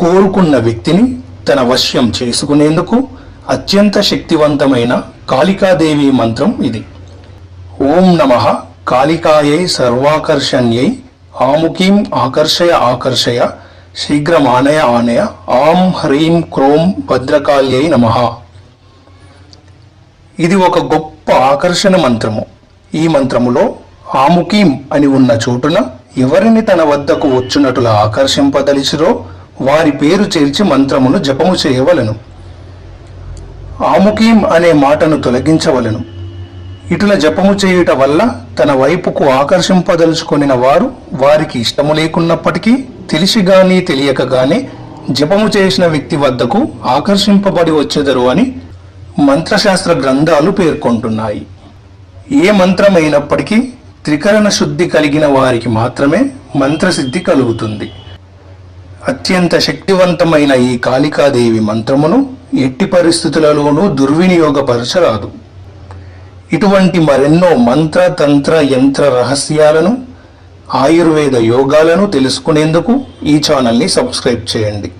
కోరుకున్న వ్యక్తిని తన వశ్యం చేసుకునేందుకు అత్యంత శక్తివంతమైన కాళికాదేవి మంత్రం ఇది. ఓం నమ కాళికాయై సర్వాకర్షణ్యై ఆముకీం ఆకర్షయ ఆకర్షయ శీఘ్రమానయ ఆనయ ఆం హ్రీం క్రోం భద్రకాళ్యై నమః. ఇది ఒక గొప్ప ఆకర్షణ మంత్రము. ఈ మంత్రములో ఆముకీం అని ఉన్న చోటున ఎవరిని తన వద్దకు వచ్చునటుల ఆకర్షింపదలిచిరో వారి పేరు చేర్చి మంత్రమును జపము చేయవలెను. ఆముకీం అనే మాటను తొలగించవలెను. ఇటుల జపము చేయుట వల్ల తన వైపుకు ఆకర్షింపదలుచుకొనిన వారు వారికి ఇష్టము లేకున్నప్పటికీ తెలిసి గాని తెలియక గాని జపము చేసిన వ్యక్తి వద్దకు ఆకర్షింపబడి వచ్చెదరు అని మంత్రశాస్త్ర గ్రంథాలు పేర్కొంటున్నాయి. ఏ మంత్రమైనప్పటికీ త్రికరణ శుద్ధి కలిగిన వారికి మాత్రమే మంత్రసిద్ధి కలుగుతుంది. అత్యంత శక్తివంతమైన ఈ కాళికాదేవి మంత్రమును ఎట్టి పరిస్థితులలోనూ దుర్వినియోగపరచరాదు. ఇటువంటి మరెన్నో మంత్ర తంత్ర యంత్ర రహస్యాలను ఆయుర్వేద యోగాలను తెలుసుకునేందుకు ఈ ఛానల్ని సబ్స్క్రైబ్ చేయండి.